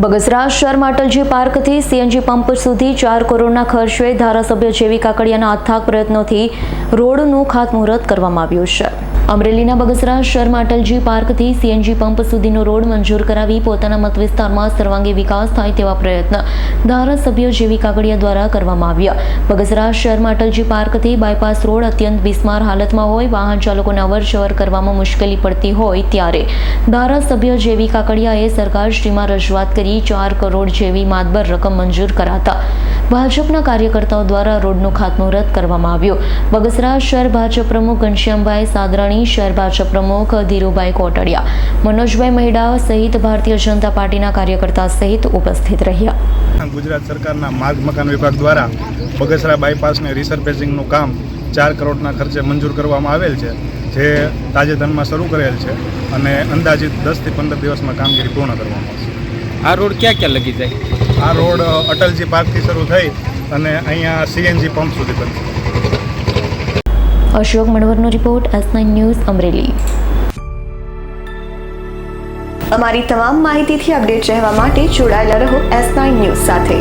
બગસરા શહેરમાં અટલજી પાર્કથી CNG pump સુધી ચાર કરોડના ખર્ચે ધારાસભ્ય જેવી કાકડિયાના અથાગ પ્રયત્નોથી રોડનું ખાતમુહૂર્ત કરવામાં આવ્યું છે. અમરેલીના બગસરા શહેરમાં અટલજી પાર્કથી સીએનજી પંપ સુધીનો રોડ મંજૂર કરાવી પોતાના મત વિસ્તારમાં સર્વાંગી વિકાસ થાય તેવા પ્રયત્ન ધારાસભ્ય જેવી કાગડિયા દ્વારા કરવામાં આવ્યા. બગસરા શહેરમાં અટલજી પાર્કથી બાયપાસ રોડ અત્યંત બિસ્માર હાલતમાં હોય, વાહન ચાલકોને અવરજવર કરવામાં મુશ્કેલી પડતી હોય ત્યારે. ધારાસભ્ય જેવી કાકડિયાએ સરકારશ્રીમાં રજૂઆત કરી, ચાર કરોડ જેવી માતબર રકમ મંજૂર કરાતા. ભાજપના કાર્યકર્તાઓ દ્વારા રોડનું ખાતમુહૂર્ત કરવામાં આવ્યું. બગસરા શહેર ભાજપ પ્રમુખ ઘનશ્યામભાઈ સાદરાણી શહેર ભાજપ પ્રમુખ ધીરુભાઈ કોટડિયા મનોજભાઈ મહેડા સહિત ભારતીય જનતા પાર્ટીના કાર્યકર્તા સહિત ઉપસ્થિત રહ્યા. ગુજરાત સરકારના માર્ગ મકાન વિભાગ દ્વારા બગસરા બાયપાસને રિસર્ફેસિંગનું કામ ચાર કરોડના ખર્ચે મંજૂર કરવામાં આવેલ છે જે તાજેતરમાં શરૂ કરેલ છે અને અંદાજિત દસથી પંદર દિવસમાં કામગીરી પૂર્ણ કરવામાં આવશે. આ રોડ ક્યાં ક્યાં લગી જાય? આ રોડ અટલજી પાર્કથી શરૂ થઈ અને અહીંયા સીએનજી પંપ સુધી બનશે અશોક મણવરનો રિપોર્ટ એસ ન્યૂઝ, અમરેલી. અમારી તમામ માહિતીથી અપડેટ રહેવા માટે જોડાયેલા રહો એસ ન્યૂઝ સાથે.